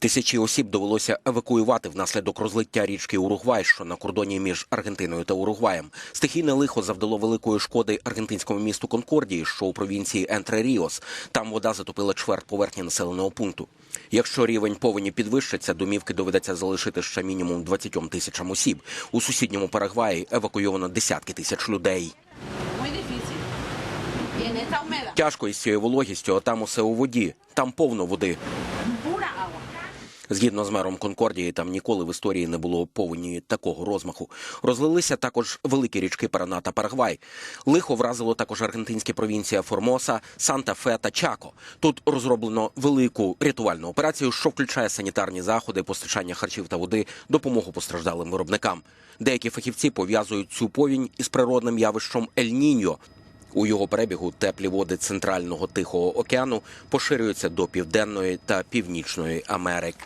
Тисячі осіб довелося евакуювати внаслідок розлиття річки Уругвай, що на кордоні між Аргентиною та Уругваєм. Стихійне лихо завдало великої шкоди аргентинському місту Конкордії, що у провінції Ентре Ріос. Там вода затопила чверть поверхні населеного пункту. Якщо рівень повені підвищиться, домівки доведеться залишити ще мінімум 20 тисячам осіб. У сусідньому Парагваї евакуйовано десятки тисяч людей. Тяжко із цією вологістю, а там усе у воді. Там повно води. Згідно з мером Конкордії, там ніколи в історії не було повені такого розмаху. Розлилися також великі річки Парана та Парагвай. Лихо вразило також аргентинські провінція Формоса, Санта-Фе та Чако. Тут розроблено велику рятувальну операцію, що включає санітарні заходи, постачання харчів та води, допомогу постраждалим виробникам. Деякі фахівці пов'язують цю повінь із природним явищем Ель-Ніньо. У його перебігу теплі води центрального тихого океану поширюються до південної та північної Америк.